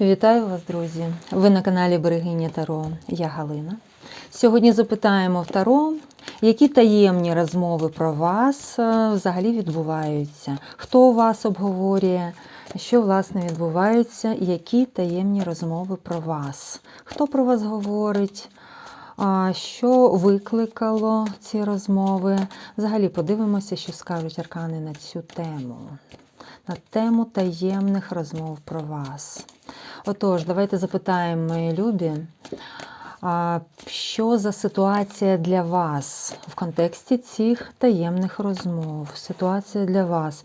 Вітаю вас, друзі! Ви на каналі Берегиня Таро. Я Галина. Сьогодні запитаємо в Таро, які таємні розмови про вас е, взагалі відбуваються. Хто вас обговорює, що власне відбувається, які таємні розмови про вас? Хто про вас говорить? Що викликало ці розмови? Взагалі подивимося, що скажуть аркани на цю тему, на тему таємних розмов про вас. Отож, давайте запитаємо, мої любі, що за ситуація для вас в контексті цих таємних розмов? Ситуація для вас.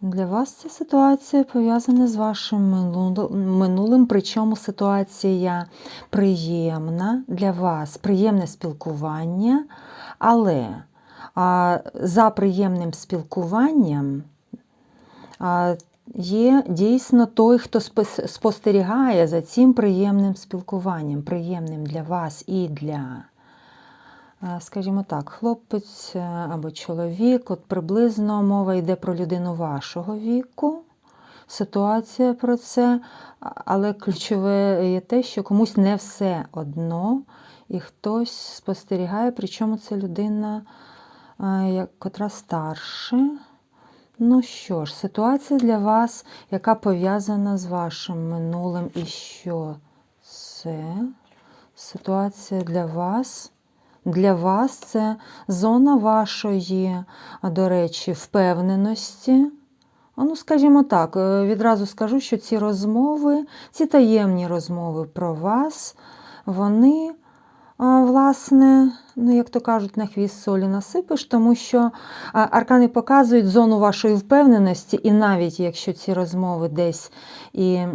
Для вас ця ситуація пов'язана з вашим минулим, причому ситуація приємна для вас, приємне спілкування, але за приємним спілкуванням є дійсно той, хто спостерігає за цим приємним спілкуванням, приємним для вас і для, скажімо так, хлопець е, або чоловік. От приблизно мова йде про людину вашого віку. Ситуація про це, але ключове є те, що комусь не все одно, і хтось спостерігає, причому це людина, е, котра старше. Ну що ж, ситуація для вас, яка пов'язана з вашим минулим, і що це? Ситуація для вас. Для вас це зона вашої, до речі, впевненості. Ну, скажімо так, е, відразу скажу, що ці розмови, ці таємні розмови про вас, вони, власне, ну, як то кажуть, на хвіст солі насипиш, тому що аркани показують зону вашої впевненості, і навіть якщо ці розмови десь і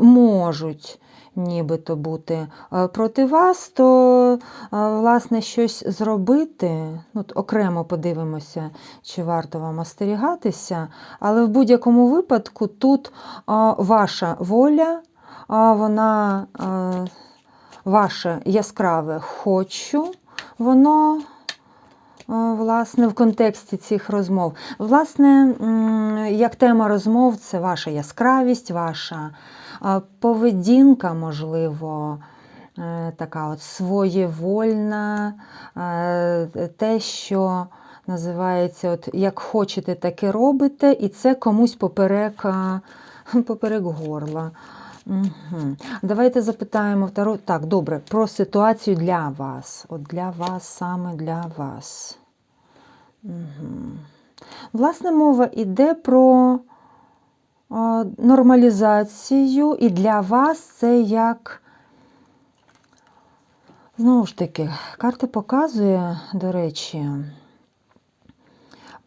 можуть нібито бути е, проти вас, то е, власне щось зробити. Ну, от окремо подивимося, чи варто вам остерігатися, але в будь-якому випадку тут ваша воля, вона ваше яскраве хочу, воно. Власне, в контексті цих розмов. Власне, як тема розмов, це ваша яскравість, ваша поведінка, можливо, е, така от своєвольна, е, те, що називається, от, як хочете, так і робите, і це комусь поперек, поперек горла. Угу. Давайте запитаємо второ. Так, добре, про ситуацію для вас. От для вас, саме для вас. Угу. Власне, мова йде про нормалізацію, і для вас це як. Знову ж таки, карти показує, до речі,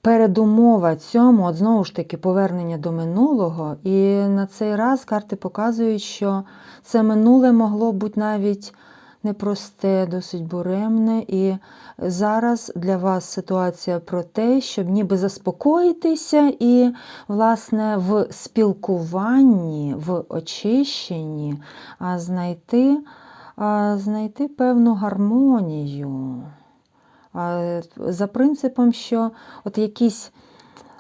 передумова цьому, от знову ж таки, повернення до минулого. І на цей раз карти показують, що це минуле могло бути навіть непросте, досить буремне. І зараз для вас ситуація про те, щоб ніби заспокоїтися і, власне, в спілкуванні, в очищенні знайти, знайти певну гармонію. За принципом, що от якісь,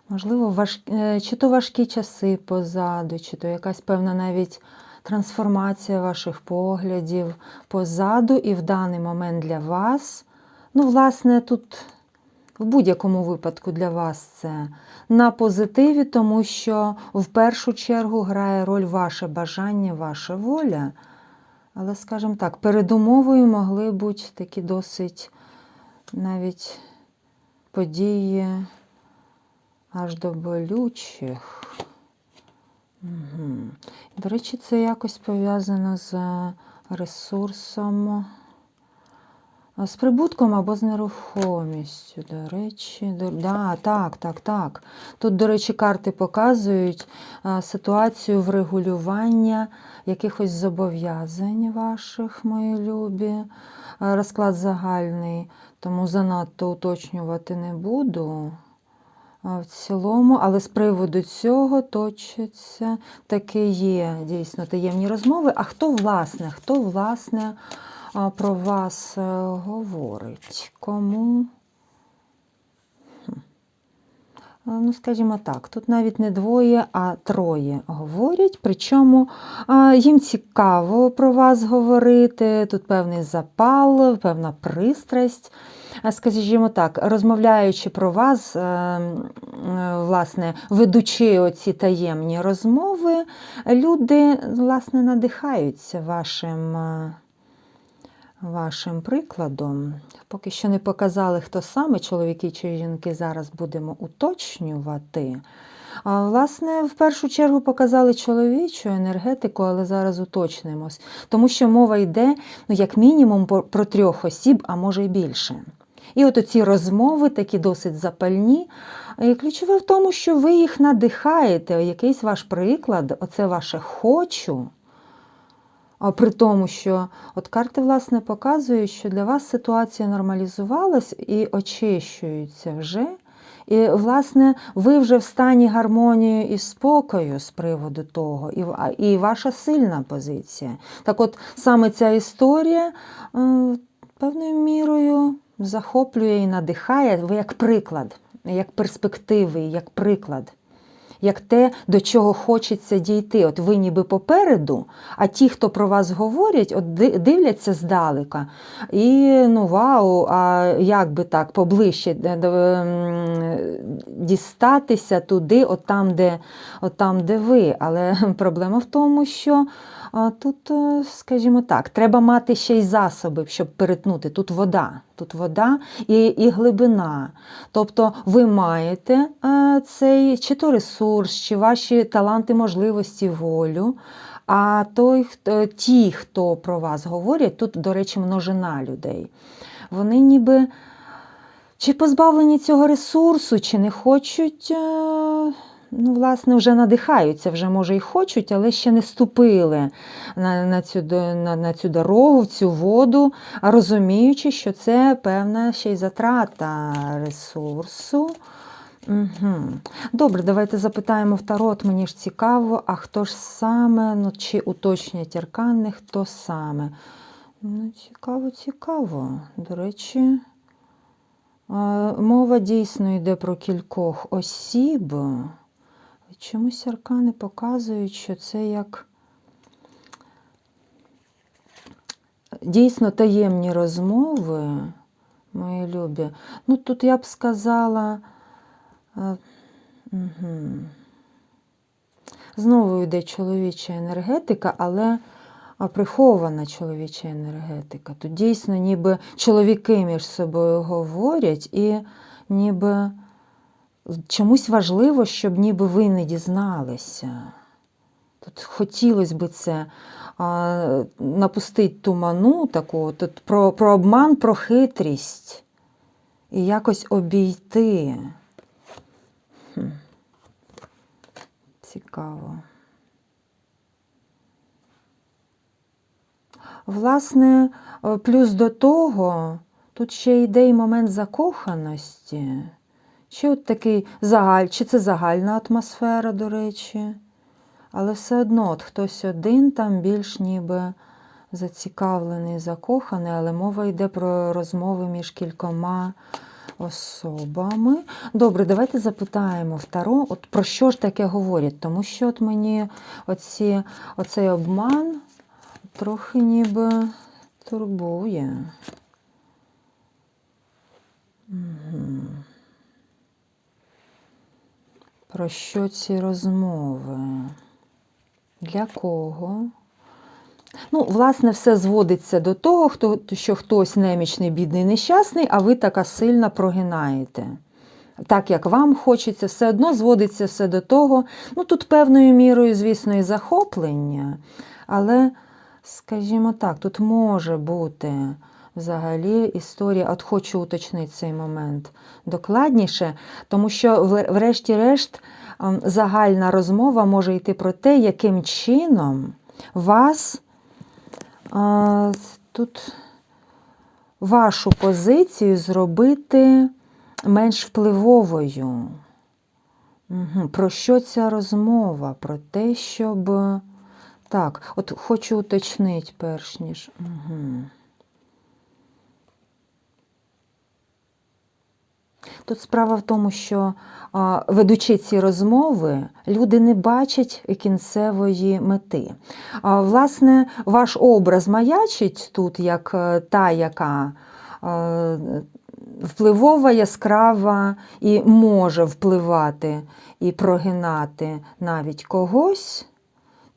можливо, важ... е, чи то важкі часи позаду, чи то якась певна навіть трансформація ваших поглядів позаду, і в даний момент для вас. Ну, власне, тут в будь-якому випадку для вас це на позитиві, тому що в першу чергу грає роль ваше бажання, ваша воля. Але, скажімо так, передумовою могли бути такі досить навіть події аж до болючих. Угу. До речі, це якось пов'язано з ресурсом, з прибутком або з нерухомістю. До речі, до... да, так, так, так. Тут, до речі, карти показують ситуацію врегулювання якихось зобов'язань ваших, мої любі. Розклад загальний, тому занадто уточнювати не буду. В цілому, але з приводу цього точаться таки є дійсно таємні розмови. А хто власне, хто власне про вас е, говорить? Кому? Ну, скажімо так, тут навіть не двоє, а троє говорять. Причому їм цікаво про вас говорити, тут певний запал, певна пристрасть. Скажімо так, розмовляючи про вас, е, е, власне, ведучи оці таємні розмови, люди власне надихаються вашим, е, вашим прикладом. Поки що не показали, хто саме, чоловіки чи жінки, зараз будемо уточнювати. Власне, в першу чергу показали чоловічу енергетику, але зараз уточнимось. Тому що мова йде, ну, як мінімум, про- трьох осіб, а може й більше. І от оці розмови такі досить запальні. І ключове в тому, що ви їх надихаєте, якийсь ваш приклад, оце ваше хочу. При тому, що от карти, власне, показують, що для вас ситуація нормалізувалась і очищується вже. І, власне, ви вже в стані гармонії і спокою з приводу того, і, і ваша сильна позиція. Так от саме ця історія е, певною мірою захоплює і надихає ви як приклад, як перспективи, як приклад. Як те, до чого хочеться дійти. От ви ніби попереду, а ті, хто про вас говорять, от дивляться здалека. І ну вау, а як би так поближче е, до- м, дістатися туди, от там, де, от там, де ви. Але проблема в тому, що а, тут, е, скажімо так, треба мати ще й засоби, щоб перетнути. Тут вода, тут вода і, і глибина. Тобто ви маєте е, цей чи то ресурс, чи ваші таланти, можливості, волю. А той, ті, хто про вас говорять, тут, до речі, множина людей. Вони ніби чи позбавлені цього ресурсу, чи не хочуть, е, ну, власне, вже надихаються, вже може і хочуть, але ще не ступили на, на, цю, на, на цю дорогу, в цю воду, розуміючи, що це певна ще й затрата ресурсу. Угу. Добре, давайте запитаємо в Тарот, мені ж цікаво, а хто ж саме, ну, чи уточнять аркани, хто саме. Ну, цікаво, цікаво. До речі, мова дійсно йде про кількох осіб. Чомусь аркани показують, що це як дійсно таємні розмови, мої любі. Ну, тут я б сказала. Угу. Знову йде чоловіча енергетика, але прихована чоловіча енергетика. Тут дійсно ніби чоловіки між собою говорять, і ніби чомусь важливо, щоб ніби ви не дізналися. Тут хотілося б це а, напустити туману таку, тут про, про обман, про хитрість і якось обійти. Цікаво. Власне, е, плюс до того, тут ще йде й момент закоханості. Чи от такий загаль, чи це загальна атмосфера, до речі. Але все одно от хтось один там більш ніби зацікавлений, закоханий, але мова йде про розмови між кількома особами. Добре, давайте запитаємо в Таро, от про що ж таке говорять, тому що от мені оці, оцей обман трохи ніби турбує. Угу. Про що ці розмови? Для кого? Ну, власне, все зводиться до того, хто, що хтось немічний, бідний, нещасний, а ви така сильно прогинаєте. Так, як вам хочеться, все одно зводиться все до того. Ну, тут певною мірою, звісно, і захоплення, але, скажімо так, тут може бути взагалі історія, от хочу уточнити цей момент докладніше, тому що, врешті-решт, ем, загальна розмова може йти про те, яким чином вас а, тут вашу позицію зробити менш впливовою. Угу. Про що ця розмова? Про те, щоб. Так, от хочу уточнити перш ніж. Угу. Тут справа в тому, що ведучи ці розмови, люди не бачать кінцевої мети. Власне, ваш образ маячить тут як е, та, яка е, впливова, яскрава і може впливати і прогинати навіть когось.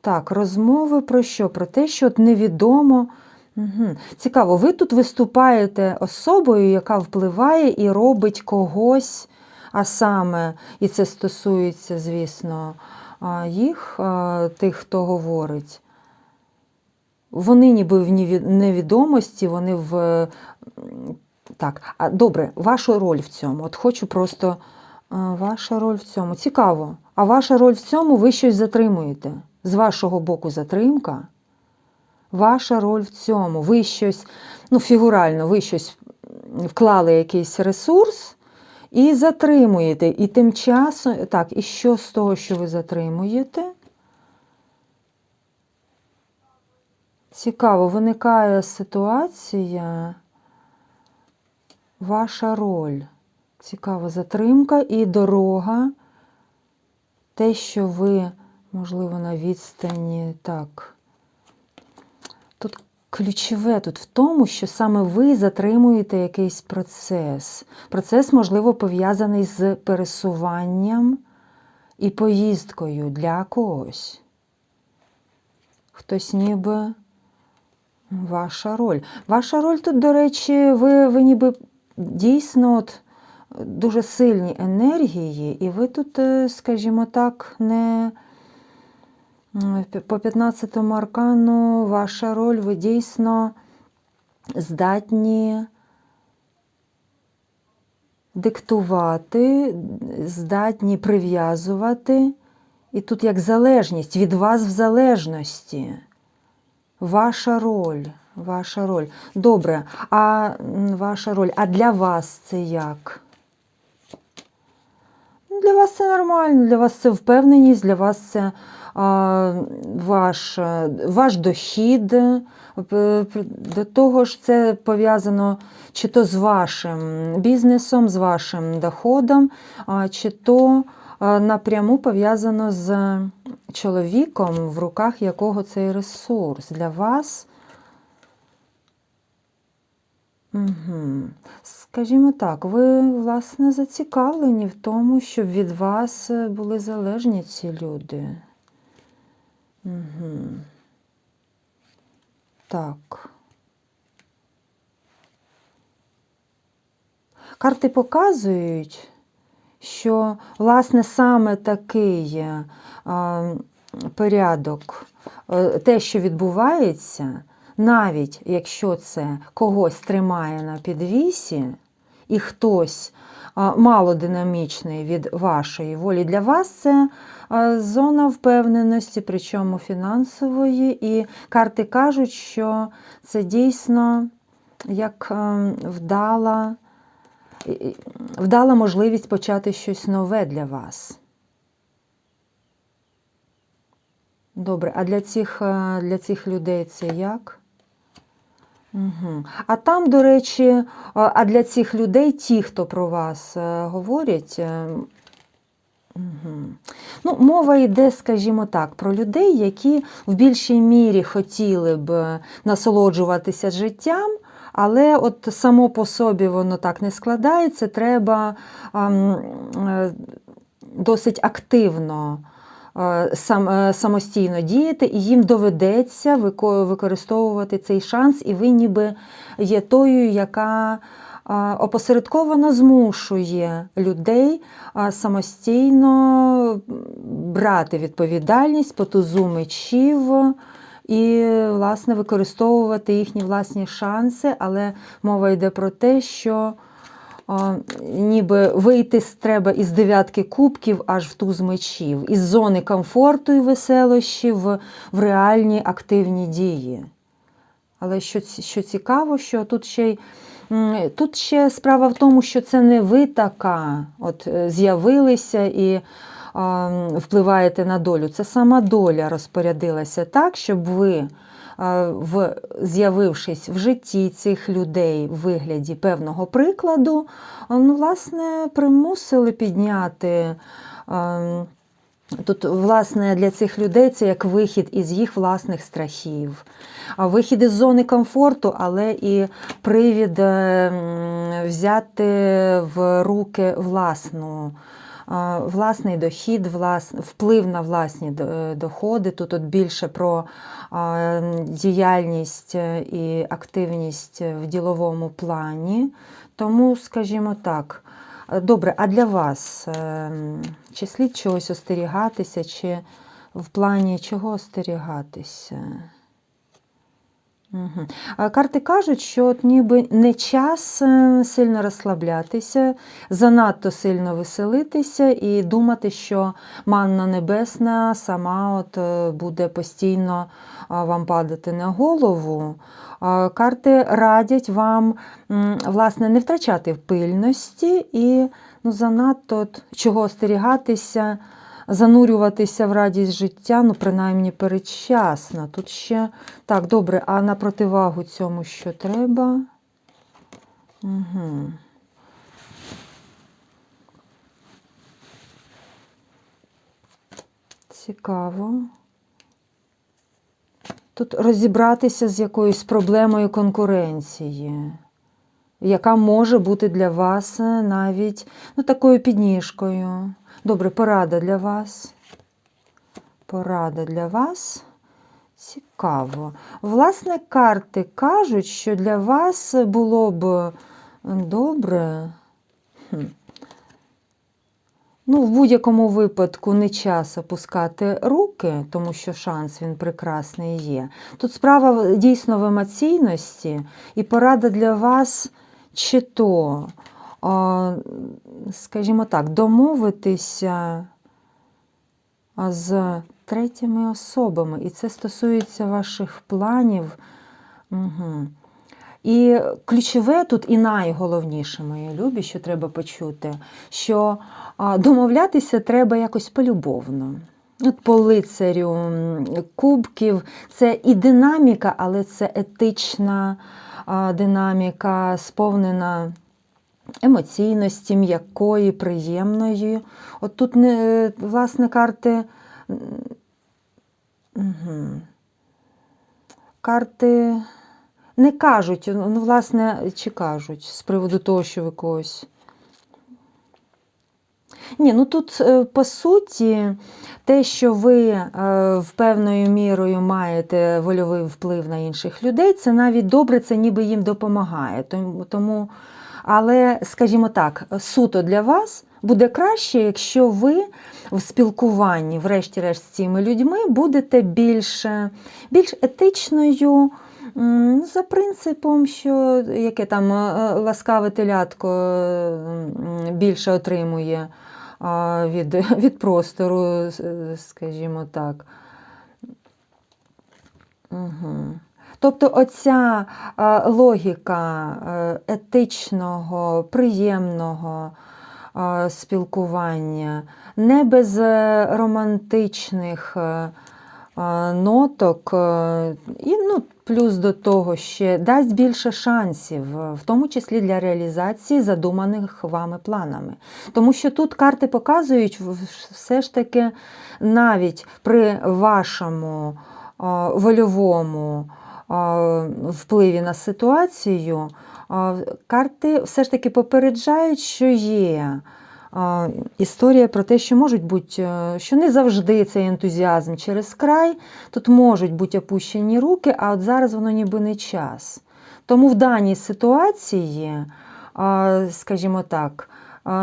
Так, розмови про що? Про те, що невідомо. Угу. Цікаво, ви тут виступаєте особою, яка впливає і робить когось, а саме, і це стосується, звісно, їх, тих, хто говорить. Вони ніби в невідомості, вони в. Так, а добре, ваша роль в цьому. От хочу просто. Ваша роль в цьому. Цікаво. А ваша роль в цьому ви щось затримуєте. З вашого боку затримка. Ваша роль в цьому. Ви щось, ну, фігурально, ви щось вклали якийсь ресурс і затримуєте. І тим часом, так, і що з того, що ви затримуєте? Цікаво, виникає ситуація, ваша роль. Цікава затримка і дорога. Те, що ви, можливо, на відстані, так. Ключове тут в тому, що саме ви затримуєте якийсь процес. Процес, можливо, пов'язаний з пересуванням і поїздкою для когось. Хтось ніби ваша роль. Ваша роль тут, до речі, ви, ви ніби дійсно от, дуже сильні енергії, і ви тут, е, скажімо так, не. По 15 аркану ваша роль, ви дійсно здатні диктувати, здатні прив'язувати. І тут як залежність, від вас в залежності. Ваша роль, ваша роль. Добре, а ваша роль, а для вас це як? Для вас це нормально, для вас це впевненість, для вас це ваш, е, ваш дохід. П- До того ж, це пов'язано чи то з вашим бізнесом, з вашим доходом, чи то напряму пов'язано з чоловіком, в руках якого цей ресурс. Для вас. Угу. Скажімо так, ви, власне, зацікавлені в тому, щоб від вас е, були залежні ці люди. Угу. Так. Карти показують, що, власне, саме такий е, порядок, е, те, що відбувається, навіть якщо це когось тримає на підвісі, і хтось а, малодинамічний від вашої волі, для вас це зона впевненості, причому фінансової, і карти кажуть, що це дійсно як вдала, вдала можливість почати щось нове для вас. Добре, а для цих, для цих людей це як? Угу. А там, до речі, е, а для цих людей, ті, хто про вас е, говорять, Угу. Ну, мова йде, скажімо так, про людей, які в більшій мірі хотіли б насолоджуватися життям, але от само по собі воно так не складається. Треба е, досить активно сам, е, самостійно діяти, і їм доведеться використовувати цей шанс, і ви ніби є тою, яка опосередковано змушує людей самостійно брати відповідальність по тузу мечів і, власне, використовувати їхні власні шанси, але мова йде про те, що ніби вийти з- треба із дев'ятки кубків аж в туз мечів, із зони комфорту і веселощів в, реальні активні дії. Але що, що цікаво, що тут ще й тут ще справа в тому, що це не ви така, от е, з'явилися і а, впливаєте на долю. Це сама доля розпорядилася так, щоб ви, в, з'явившись в житті цих людей в вигляді певного прикладу, ну, власне, примусили підняти. Тут, власне, для цих людей це як вихід із їх власних страхів, вихід із зони комфорту, але і привід е, взяти в руки власну, власний дохід, влас, вплив на власні е, доходи. Тут от більше про діяльність е, і активність в діловому плані. Тому, скажімо так. Е, Добре, а для вас е, чи слід чогось остерігатися, чи в плані чого остерігатися? Карти кажуть, що от ніби не час е, сильно розслаблятися, занадто сильно веселитися і думати, що манна небесна сама от е, буде постійно вам падати на голову. Карти радять вам власне не втрачати пильності і ну, занадто от, чого остерігатися, занурюватися в радість життя, ну, принаймні передчасно. Тут ще так, добре, а на противагу цьому що треба? Угу. Цікаво. Тут розібратися з якоюсь проблемою конкуренції, яка може бути для вас е, навіть ну, такою підніжкою. Добре, порада для вас. Порада для вас. Цікаво. Власне, карти кажуть, що для вас було б добре. Хм. Ну, в будь-якому випадку не час опускати руки, тому що шанс він прекрасний є. Тут справа дійсно в емоційності, і порада для вас чи то, скажімо так, домовитися з третіми особами. І це стосується ваших планів. Угу. І ключове тут і найголовніше, мої любі, що треба почути, що домовлятися треба якось полюбовно. От по лицарю кубків це і динаміка, але це етична динаміка, сповнена емоційності, м'якої, приємної. От тут, не, власне, карти. Угу. Карти не кажуть, ну, власне, чи кажуть з приводу того, що ви когось. Ні, ну тут е, по суті, те, що ви е, в певною мірою маєте вольовий вплив на інших людей, це навіть добре, це ніби їм допомагає. Тому, але, скажімо так, суто для вас буде краще, якщо ви в спілкуванні, врешті-решт, з цими людьми будете більш, більш етичною. За принципом, що яке там е, ласкаве телятко більше отримує від, від простору, скажімо так. Угу. Тобто оця логіка е, етичного, приємного спілкування, не без е, романтичних е, ноток, і ну, плюс до того ще дасть більше шансів, е, в тому числі для реалізації задуманих вами планами. Тому що тут карти показують все ж таки навіть при вашому вольовому впливі на ситуацію, карти все ж таки попереджають, що є історія про те, що можуть бути, е, що не завжди цей ентузіазм через край, тут можуть бути опущені руки, а от зараз воно ніби не час. Тому в даній ситуації, скажімо так,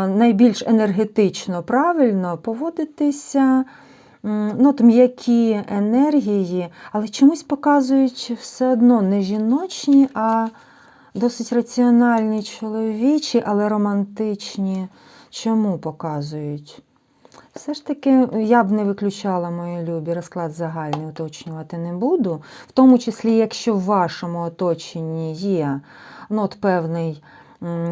найбільш енергетично правильно поводитися. Ну, м'які енергії, але чомусь показують все одно не жіночні, а досить раціональні чоловічі, але романтичні. Чому показують? Все ж таки, я б не виключала мої любі, розклад загальний уточнювати не буду. В тому числі, якщо в вашому оточенні є ну, от певний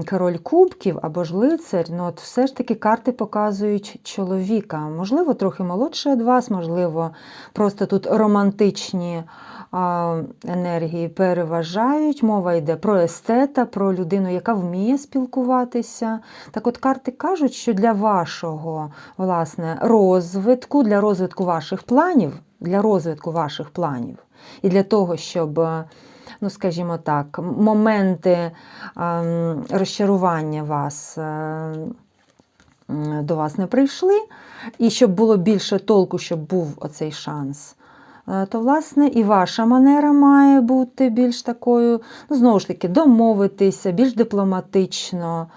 король кубків або ж лицар, ну от все ж таки карти показують чоловіка. Можливо, трохи молодший від вас, можливо, просто тут романтичні енергії переважають. Мова йде про естета, про людину, яка вміє спілкуватися. Так от карти кажуть, що для вашого власне, розвитку, для розвитку ваших планів, для розвитку ваших планів, і для того, щоб, ну скажімо так, моменти ем, розчарування вас. е, До вас не прийшли, і щоб було більше толку, щоб був оцей шанс, е, то, власне, і ваша манера має бути більш такою, ну, знову ж таки, домовитися, більш дипломатично,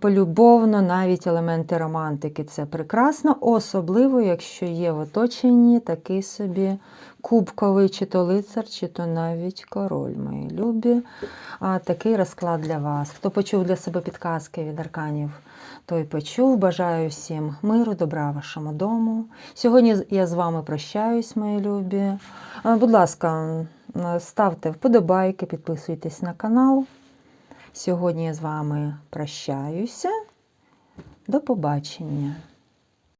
полюбовно, навіть елементи романтики. Це прекрасно, особливо, якщо є в оточенні такий собі кубковий, чи то лицар, чи то навіть король, мої любі. А, такий розклад для вас. Хто почув для себе підказки від арканів, той почув. Бажаю всім миру, добра вашому дому. Сьогодні я з вами прощаюсь, мої любі. А, Будь ласка, ставте вподобайки, підписуйтесь на канал. Сьогодні я з вами прощаюся. До побачення.